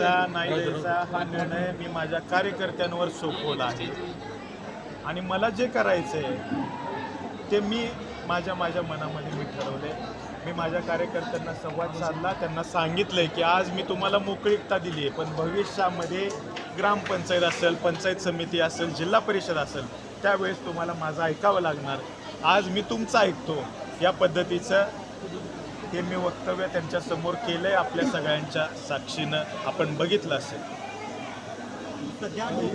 द्यायचा नाही द्यायचा हा निर्णय मी माझ्या कार्यकर्त्यांवर सोपवला आहे. आणि मला जे करायचं आहे ते मी माझ्या माझ्या मनामध्ये मी ठरवले मी माझ्या कार्यकर्त्यांना संवाद साधला त्यांना सांगितलंय की आज मी तुम्हाला मोकळीकता दिली आहे पण भविष्यामध्ये ग्रामपंचायत असेल पंचायत समिती असेल जिल्हा परिषद असेल त्यावेळेस तुम्हाला माझं ऐकावं लागणार. आज मी तुमचं ऐकतो या पद्धतीचं हे मी वक्तव्य त्यांच्यासमोर केलंय आपल्या सगळ्यांच्या साक्षीनं. आपण बघितलं असेल.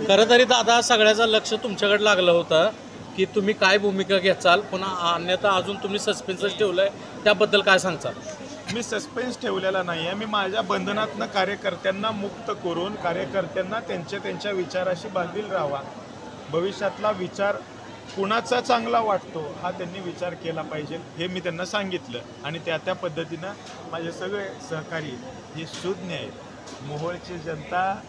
खरं तरी दादा सगळ्याचं लक्ष तुमच्याकडे लागलं होतं की तुम्ही काय भूमिका घ्याचाल पण अन्यथा अजून तुम्ही सस्पेन्सच ठेवलंय. त्याबद्दल काय सांगचाल? मी सस्पेन्स ठेवलेला नाही आहे मी माझ्या बंधनातनं कार्यकर्त्यांना मुक्त करून कार्यकर्त्यांना त्यांच्या त्यांच्या विचाराशी बांधील राहावा. भविष्यातला विचार कुणाचा चांगला वाटतो हा त्यांनी विचार केला पाहिजे हे मी त्यांना सांगितलं. आणि त्या त्या पद्धतीनं माझे सगळे सहकारी हे शून्य आहेत. मोहोळची जनता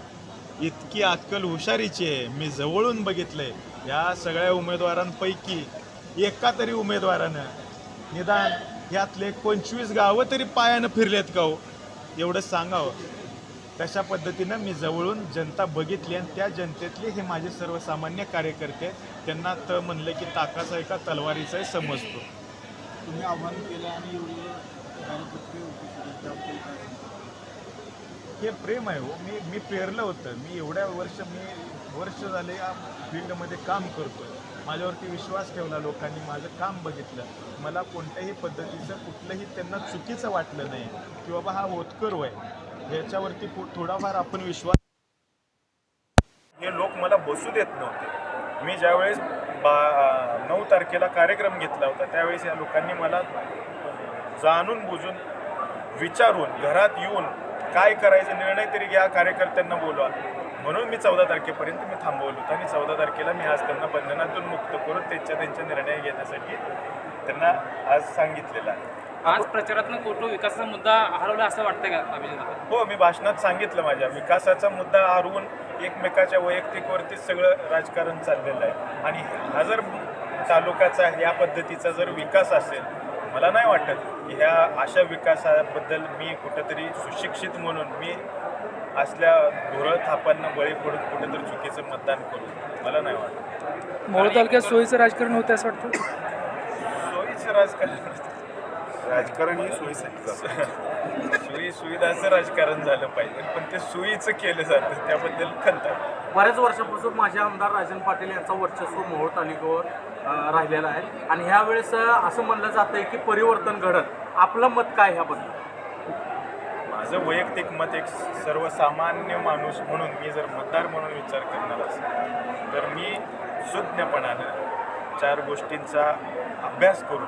इतकी अक्कल हुशारीची आहे. मी जवळून बघितलंय. या सगळ्या उमेदवारांपैकी एका तरी उमेदवारानं निदान यातले पंचवीस गावं तरी पायानं फिरलेत का हो? एवढं सांगावं. तशा पद्धतीनं मी जवळून जनता बघितली आणि त्या जनतेतले हे माझे सर्वसामान्य कार्यकर्ते आहेत. त्यांना तर म्हणलं की ताकाचा आहे का तलवारीचा आहे समजतो. तुम्ही आव्हान केलं आणि? हे प्रेम आहे हो. मी मी पेरलं होतं. मी एवढ्या वर्ष मी वर्ष झाले या फील्डमध्ये काम करतोय. माझ्यावरती विश्वास ठेवला लोकांनी माझं काम बघितलं. मला कोणत्याही पद्धतीचं कुठलंही त्यांना चुकीचं वाटलं नाही की बाबा हा होतकर वय. ह्याच्यावरती पु- थोडाफार आपण विश्वास हे लोक मला बसू देत नव्हते. मी ज्यावेळेस बा नऊ तारखेला कार्यक्रम घेतला होता त्यावेळेस या लोकांनी मला जाणून बुजून विचारून घरात येऊन काय करायचं निर्णय तरी घ्या कार्यकर्त्यांना बोलवा म्हणून मी चौदा तारखेपर्यंत मी थांबवलं होतं आणि चौदा तारखेला मी आज त्यांना बंधनातून मुक्त करून त्यांच्या त्यांच्या निर्णय घेण्यासाठी त्यांना आज सांगितलेलं आहे आज प्रचारातनं कोटो विकासाचा मुद्दा हरवला असं वाटतंय का अभिजित? हो मी भाषणात सांगितलं माझ्या विकासाचा मुद्दा हरवून एकमेकाच्या वैयक्तिकवरतीच सगळं राजकारण चाललेलं आहे. आणि हा जर तालुक्याचा या पद्धतीचा जर विकास असेल मला नाही वाटत की ह्या अशा विकासाबद्दल मी कुठंतरी सुशिक्षित म्हणून मी असल्या धुरळ थापांना बळी पडून कुठेतरी चुकीचं मतदान करू. मला नाही वाटत. मोहोळ तालुक्यात सोयीचं राजकारण होतं असं वाटतं? सोयीचं राजकारण राजकारण ही सोयीसाठी सोयी सुविधाचं राजकारण झालं पाहिजे पण ते सोयीचं केलं जातं त्याबद्दल खंत आहे. बऱ्याच वर्षापासून माझे आमदार राजन पाटील यांचा वर्चस्व मोहोळ तालुक्यावर राहिलेला आहे. आणि ह्या वेळेस असं म्हणलं जातंय की परिवर्तन घडत आपलं मत काय ह्याबद्दल माझं वैयक्तिक मत एक सर्वसामान्य माणूस म्हणून मी जर मतदार म्हणून विचार करणार असेल तर मी सुज्ञपणानं चार गोष्टींचा अभ्यास करून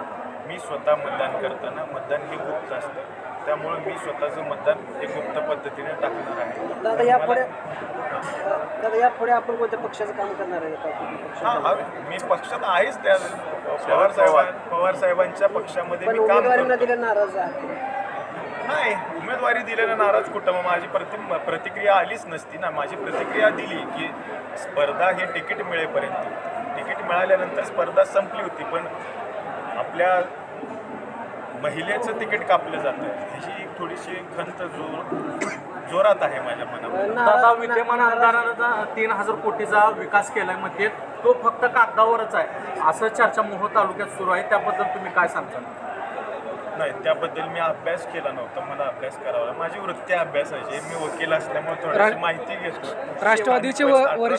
मी स्वतः मतदान करताना मतदान हे गुप्त असतं. त्यामुळं मी स्वतःचं मतदान हे गुप्त पद्धतीने टाकणार आहे. दादा यापुढे दादा यापुढे आपण कोणत्या पक्षाचं काम करणार आहे? का हा पक्षाचं? हा मी पक्षात आहेच त्या पवार साहेबां पवार साहेबांच्या पक्षामध्ये मी काम उमेदवारीला करतो. दिले नाराज आहे. नाही उमेदवारी दिल्यानं नाराज कुठं? मग माझी प्रति प्रतिक्रिया आलीच नसती ना. माझी प्रतिक्रिया दिली की स्पर्धा हे तिकीट मिळेपर्यंत. तिकीट मिळाल्यानंतर स्पर्धा संपली होती पण आपल्या महिलेचं तिकीट कापलं जातं ह्याची एक थोडीशी खंत जोर जोरात आहे माझ्या मनामध्ये. दादा नाराज विद्यमान आमदारानं तीन हजार कोटीचा विकास केलायमध्ये तो फक्त कागदावरच आहे. असं चर्चा मोहोळ तालुक्यात सुरू आहे. त्याबद्दल तुम्ही काय सांगता? नाही त्याबद्दल मी अभ्यास केला नव्हता. मला अभ्यास करावा. माझी वृत्ती अभ्यासाची मी वकील असल्यामुळे थोडीशी माहिती घेतो राष्ट्रवादीचे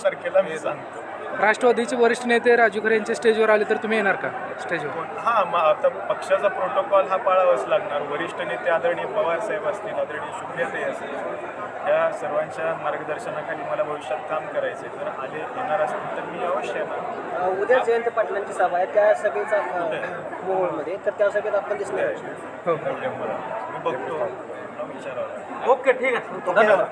तारखेला मी सांगतो. राष्ट्रवादीचे वरिष्ठ नेते राजू खरे यांच्या स्टेजवर आले तर तुम्ही येणार का? स्टेजवर हा मग आता पक्षाचा प्रोटोकॉल हा पाळावाच लागणार. वरिष्ठ नेते आदरणीय पवार साहेब असतील आदरणीय सुप्रियाताई असतील या सर्वांच्या मार्गदर्शनाखाली मला भविष्यात काम करायचे जर आले येणार असतील तर मी अवश्य येणार. उद्या जयंत पाटलांची सभा आहे. त्या सभेचा मोहोळमध्ये. तर त्या सभेत आपण दिसणार. हो मी बघतो. विचारावं ओके ठीक आहे. धन्यवाद.